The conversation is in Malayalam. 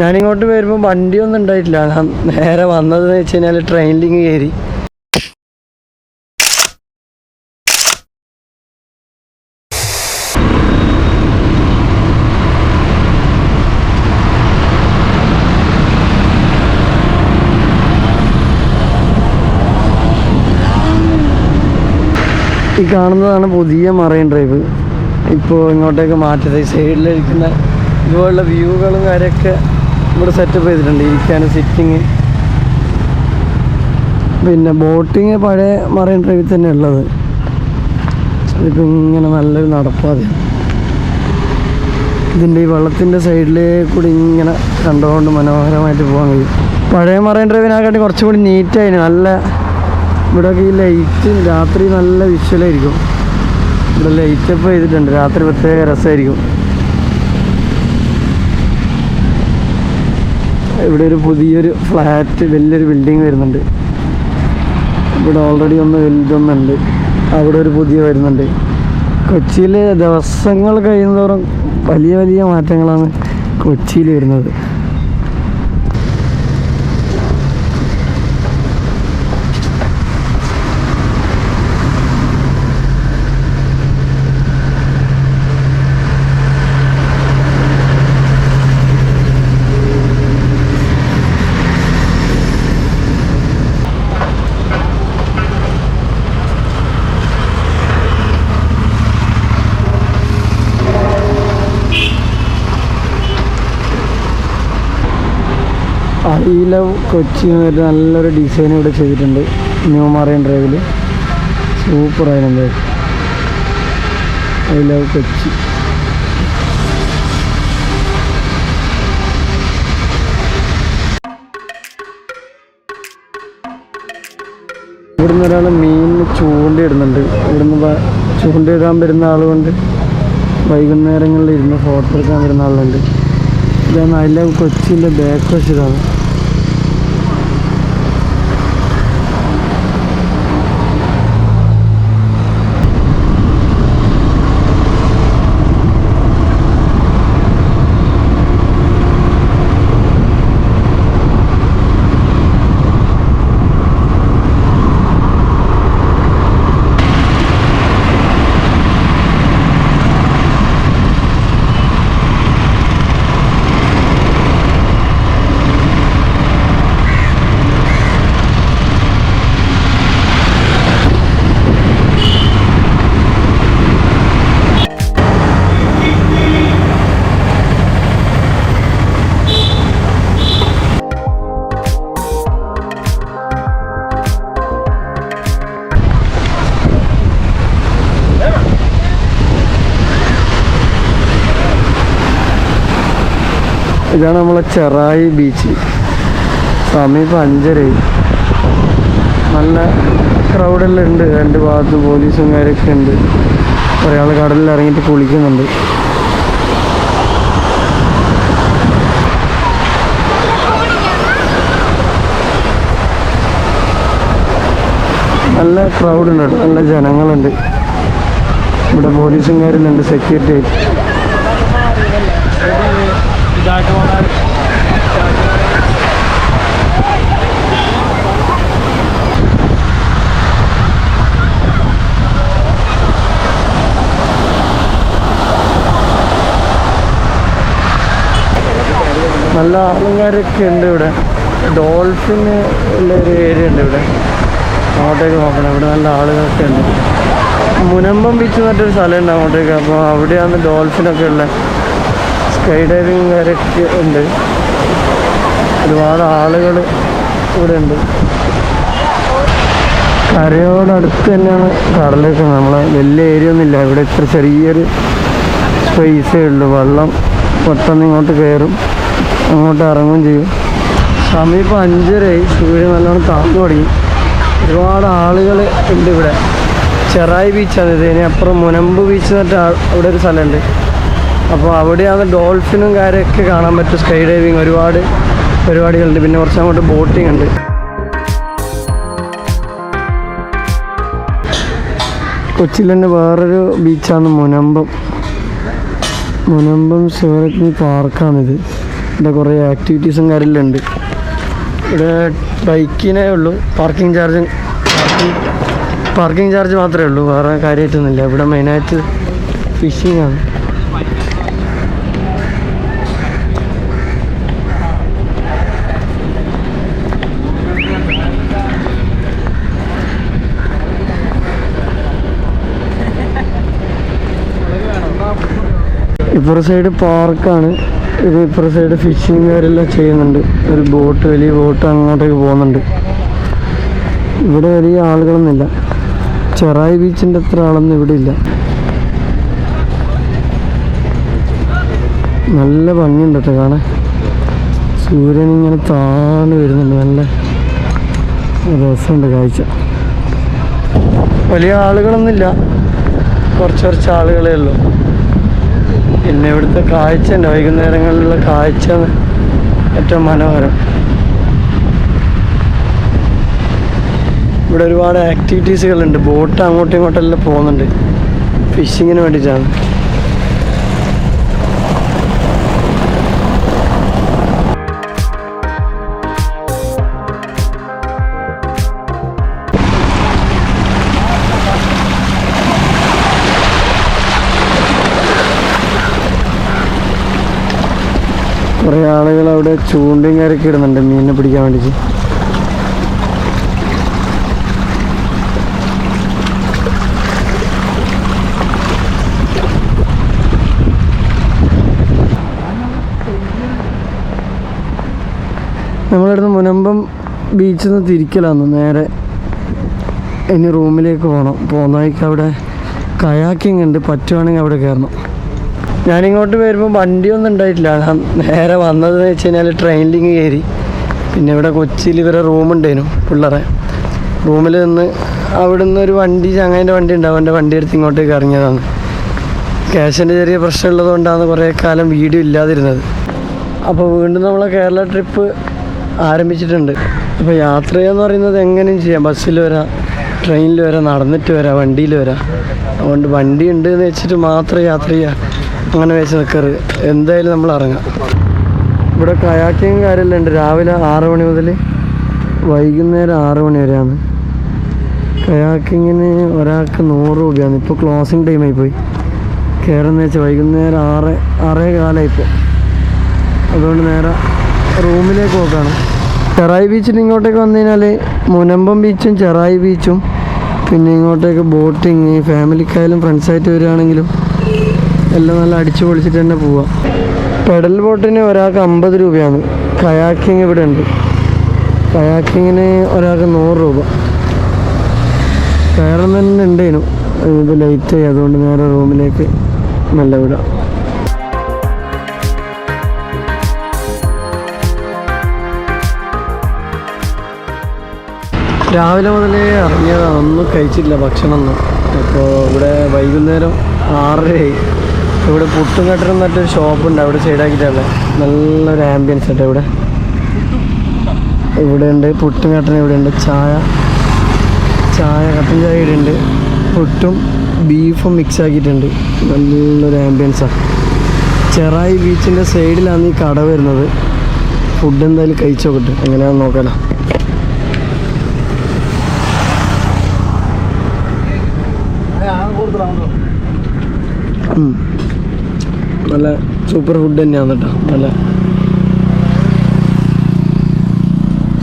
ഞാനിങ്ങോട്ട് വരുമ്പോൾ വണ്ടിയൊന്നും ഉണ്ടായിട്ടില്ല. ഞാൻ നേരെ വന്നതെന്ന് വെച്ച് കഴിഞ്ഞാൽ ട്രെയിനിലിങ് കയറി ഈ കാണുന്നതാണ് പുതിയ മറൈൻ ഡ്രൈവ്. ഇപ്പോൾ ഇങ്ങോട്ടേക്ക് മാറ്റത് സൈഡിലിരിക്കുന്ന ഇതുപോലുള്ള വ്യൂകളും കാര്യമൊക്കെ ഇവിടെ സെറ്റപ്പ് ചെയ്തിട്ടുണ്ട്. ഇരിക്കാനും സിറ്റിങ് പിന്നെ ബോട്ടിങ് പഴയ മറൈൻ ഡ്രൈവിൽ തന്നെ ഉള്ളത്. ഇപ്പം ഇങ്ങനെ നല്ലൊരു നടപ്പാതെ ഇതിന്റെ ഈ വെള്ളത്തിന്റെ സൈഡിലേ കൂടി ഇങ്ങനെ കണ്ടുകൊണ്ട് മനോഹരമായിട്ട് പോകാൻ കഴിയും. പഴയ മറൈൻ ഡ്രൈവിനെക്കാട്ടി കുറച്ചും കൂടി നീറ്റായിരുന്നു നല്ല ഇവിടെയൊക്കെ ഈ ലൈറ്റ് രാത്രി നല്ല വിഷ്വലായിരിക്കും ഇവിടെ ലൈറ്റപ്പ് ചെയ്തിട്ടുണ്ട്. രാത്രി പ്രത്യേക രസമായിരിക്കും. ഇവിടെ ഒരു പുതിയൊരു ഫ്ലാറ്റ് വലിയൊരു ബിൽഡിംഗ് വരുന്നുണ്ട്. ഇവിടെ ഓൾറെഡി ഒന്ന് വലുതൊന്നുണ്ട്. അവിടെ ഒരു പുതിയ വരുന്നുണ്ട്. കൊച്ചിയിൽ ദിവസങ്ങൾ കഴിയുന്നതോറും വലിയ വലിയ മാറ്റങ്ങളാണ് കൊച്ചിയിൽ വരുന്നത്. ഐ ലവ് കൊച്ചി എന്നൊരു നല്ലൊരു ഡിസൈൻ ഇവിടെ ചെയ്തിട്ടുണ്ട്. ന്യൂ മറൈൻ സൂപ്പർ ആയിരുന്നു ഐ ലവ് കൊച്ചി. ഇവിടുന്ന് ഒരാൾ മീനിന് ചൂണ്ടയിടുന്നുണ്ട് ഇവിടുന്ന് ചൂണ്ടയിടാൻ വരുന്ന ആളുകൊണ്ട് വൈകുന്നേരങ്ങളിൽ ഇരുന്ന് ഫോട്ടോ എടുക്കാൻ വരുന്ന ആളുണ്ട്. ഇതാണ് ഐ ലവ് കൊച്ചിന്റെ ബാക്ക് വശം ഇതാണ് നമ്മളെ ചെറായി ബീച്ച് സമീപം അഞ്ചരയായി. നല്ല ക്രൗഡെല്ലാം ഉണ്ട്. രണ്ട് ഭാഗത്ത് പോലീസും കാര്യമൊക്കെ ഉണ്ട്. ആൾ കടലിൽ ഇറങ്ങിയിട്ട് കുളിക്കുന്നുണ്ട്. നല്ല ക്രൗഡ് ഉണ്ട് നല്ല ജനങ്ങളുണ്ട്. ഇവിടെ പോലീസും കാര്യമുണ്ട് സെക്യൂരിറ്റി ആയിട്ട്. നല്ല ആളുകാരൊക്കെ ഉണ്ട് ഇവിടെ. ഡോൾഫിന് ഉള്ള ഒരു ഏരിയ ഉണ്ട് ഇവിടെ. അങ്ങോട്ടേക്ക് നോക്കണം. ഇവിടെ നല്ല ആളുകളൊക്കെ ഉണ്ട്. മുനമ്പം ബീച്ച് എന്ന് പറഞ്ഞൊരു സ്ഥലമുണ്ട് അങ്ങോട്ടേക്ക്. അപ്പോൾ അവിടെയാണ് ഡോൾഫിനൊക്കെ ഉള്ളത്. സ്കൈ ഡൈവിങ് കാര്യമൊക്കെ ഉണ്ട്. ഒരുപാട് ആളുകൾ ഇവിടെ ഉണ്ട് കരയോടടുത്ത് തന്നെയാണ് കടലൊക്കെ നമ്മളെ വലിയ ഏരിയ ഒന്നുമില്ല ഇവിടെ ഇത്ര ചെറിയൊരു സ്പേസേ ഉള്ളൂ. വെള്ളം പെട്ടെന്ന് ഇങ്ങോട്ട് കയറും അങ്ങോട്ട് ഇറങ്ങുകയും ചെയ്യും. സമീപം അഞ്ചരയായി. സൂര്യൻ നല്ലോണം താഴ്ന്നു തുടങ്ങി. ഒരുപാട് ആളുകൾ ഉണ്ട് ഇവിടെ. ചെറായി ബീച്ചാണ് ഇത്. ഇനി അപ്പുറം മുനമ്പ് ബീച്ച് എന്നിട്ട് അവിടെ ഒരു സ്ഥലമുണ്ട്. അപ്പോൾ അവിടെയാണ് ഡോൾഫിനും കാര്യമൊക്കെ കാണാൻ പറ്റും. സ്കൈ ഡൈവിങ് ഒരുപാട് പരിപാടികളുണ്ട്. പിന്നെ കുറച്ച് അങ്ങോട്ട് ബോട്ടിംഗ് ഉണ്ട്. കൊച്ചിയിൽ തന്നെ വേറൊരു ബീച്ചാണ് മുനമ്പം. മുനമ്പം ശിവരത്നി പാർക്കാണിത്. ഇവിടെ കുറേ ആക്ടിവിറ്റീസും കാര്യമെല്ലാം ഉണ്ട് ഇവിടെ ബൈക്കിനേ ഉള്ളൂ. Parking charge parking parking charge മാത്രമേ ഉള്ളൂ. വേറെ കാര്യമായിട്ടൊന്നുമില്ല. ഇവിടെ മെയിനായിട്ട് ഫിഷിംഗ് ആണ് ഇപ്പുറ സൈഡ് പാർക്കാണ്. ഇത് ഇപ്പുറ സൈഡ് ഫിഷിങ് അവരെല്ലാം ചെയ്യുന്നുണ്ട്. ഒരു ബോട്ട് വലിയ ബോട്ട് അങ്ങോട്ടേക്ക് പോകുന്നുണ്ട്. ഇവിടെ വലിയ ആളുകളൊന്നുമില്ല. ചെറായി ബീച്ചിന്റെ അത്ര ആളൊന്നും ഇവിടെ ഇല്ല. നല്ല ഭംഗിയുണ്ട് കേട്ടോ കാണാൻ. സൂര്യൻ ഇങ്ങനെ താണ് വരുന്നുണ്ട്. നല്ല രസമുണ്ട് കാഴ്ച. വലിയ ആളുകളൊന്നുമില്ല. കുറച്ച് കുറച്ച് ആളുകളേ ഉള്ളൂ. പിന്നെ ഇവിടുത്തെ കാഴ്ച ഉണ്ട് വൈകുന്നേരങ്ങളിലുള്ള കാഴ്ച ഏറ്റവും മനോഹരം. ഇവിടെ ഒരുപാട് ആക്ടിവിറ്റീസുകളുണ്ട് ബോട്ട് അങ്ങോട്ടും ഇങ്ങോട്ടെല്ലാം പോകുന്നുണ്ട്. ഫിഷിങ്ങിന് വേണ്ടിയിട്ടാണ്. കുറേ ആളുകൾ അവിടെ ചൂണ്ടയും കയറൊക്കെ ഇടുന്നുണ്ട് മീനിനെ പിടിക്കാൻ വേണ്ടിയിട്ട്. നമ്മളിവിടുന്ന് മുനമ്പം ബീച്ചിൽ നിന്ന് തിരിക്കലാന്ന് നേരെ ഇനി റൂമിലേക്ക് പോകണം പോകുന്നതായിക്ക് അവിടെ കയാക്കിങ് ഉണ്ട് പറ്റുവാണെങ്കിൽ അവിടെ കയറണം ഞാനിങ്ങോട്ട് വരുമ്പോൾ വണ്ടിയൊന്നും ഉണ്ടായിട്ടില്ല. ഞാൻ നേരെ വന്നതെന്ന് വെച്ച് കഴിഞ്ഞാൽ ട്രെയിനിലിങ് കയറി പിന്നെ ഇവിടെ കൊച്ചിയിൽ ഇവരെ റൂമുണ്ടായിരുന്നു പിള്ളേരെ. റൂമിൽ നിന്ന് അവിടെ നിന്ന് ഒരു വണ്ടി ചങ്ങേന്റെ വണ്ടി ഉണ്ടാവും. അവന്റെ വണ്ടി എടുത്ത് ഇങ്ങോട്ടേക്ക് ഇറങ്ങിയതാണ് ക്യാഷിന്റെ ചെറിയ പ്രശ്നമുള്ളത് കൊണ്ടാണ് കുറേ കാലം വീഡിയോ ഇല്ലാതിരുന്നത്. അപ്പോൾ വീണ്ടും നമ്മളെ കേരള ട്രിപ്പ് ആരംഭിച്ചിട്ടുണ്ട്. അപ്പോൾ യാത്ര എന്ന് പറയുന്നത് എങ്ങനെയും ചെയ്യാം. ബസ്സിൽ വരാം ട്രെയിനിൽ വരാം നടന്നിട്ട് വരാം വണ്ടിയിൽ വരാം. അതുകൊണ്ട് വണ്ടി ഉണ്ട് എന്ന് വെച്ചിട്ട് മാത്രം യാത്ര ചെയ്യുക അങ്ങനെ വെച്ച് നിൽക്കരുത് എന്തായാലും നമ്മൾ ഇറങ്ങാം. ഇവിടെ കയാക്കിങ് കാര്യമെല്ലാം ഉണ്ട്. രാവിലെ ആറ് മണി മുതൽ വൈകുന്നേരം ആറ് മണി വരെയാണ്. കയാക്കിങ്ങിന് ഒരാൾക്ക് നൂറ് രൂപയാണ്. ഇപ്പോൾ ക്ലോസിങ് ടൈമായി പോയി. കയറുന്ന വെച്ചാൽ വൈകുന്നേരം ആറ് ആറേ കാലമായി ഇപ്പോൾ അതുകൊണ്ട് നേരെ റൂമിലേക്ക് പോക്കാണ്. ചെറായി ബീച്ചിൽ ഇങ്ങോട്ടേക്ക് വന്നു കഴിഞ്ഞാൽ മുനമ്പം ബീച്ചും ചെറായി ബീച്ചും പിന്നെ ഇങ്ങോട്ടേക്ക് ബോട്ടിങ് ഫാമിലിക്കായാലും ഫ്രണ്ട്സായിട്ട് വരികയാണെങ്കിലും എല്ലാം നല്ല അടിച്ചു പൊളിച്ചിട്ട് തന്നെ പോവാം. പെഡൽ ബോട്ടിന് ഒരാൾക്ക് അമ്പത് രൂപയാണ്. കയാക്കിങ് ഇവിടെ ഉണ്ട്. കയാക്കിങ്ങിന് ഒരാൾക്ക് നൂറ് രൂപ. കയറുന്ന തന്നെ ഉണ്ടേനു. ഇത് ലൈറ്റ് ആയി. അതുകൊണ്ട് നേരെ റൂമിലേക്ക് നല്ല വിടാം. രാവിലെ മുതലേ ഇറങ്ങിയതാണ് ഒന്നും കഴിച്ചില്ല ഭക്ഷണമൊന്നും. അപ്പോൾ ഇവിടെ വൈകുന്നേരം ആറരയായി. ഇവിടെ പുട്ടും കട്ടനും മറ്റൊരു ഷോപ്പുണ്ട് അവിടെ സൈഡാക്കിയിട്ടാണ് നല്ലൊരു ആംബിയൻസ് ഉണ്ട് ഇവിടെ. ഇവിടെ ഉണ്ട് പുട്ടും കട്ടനും ഇവിടെ ഉണ്ട്. ചായ ചായ കട്ടൻ ചായ ഇവിടെ ഉണ്ട്. പുട്ടും ബീഫും മിക്സ് ആക്കിയിട്ടുണ്ട്. നല്ലൊരു ആംബിയൻസാണ് ചെറായി ബീച്ചിന്റെ സൈഡിലാണ് ഈ കട വരുന്നത്. ഫുഡ് എന്തായാലും കഴിച്ചു നോക്കട്ടെ. എങ്ങനെയാണെന്ന് നോക്കാലോ. ഉം. നല്ല സൂപ്പർ ഫുഡ് തന്നെയാണ് കേട്ടോ നല്ല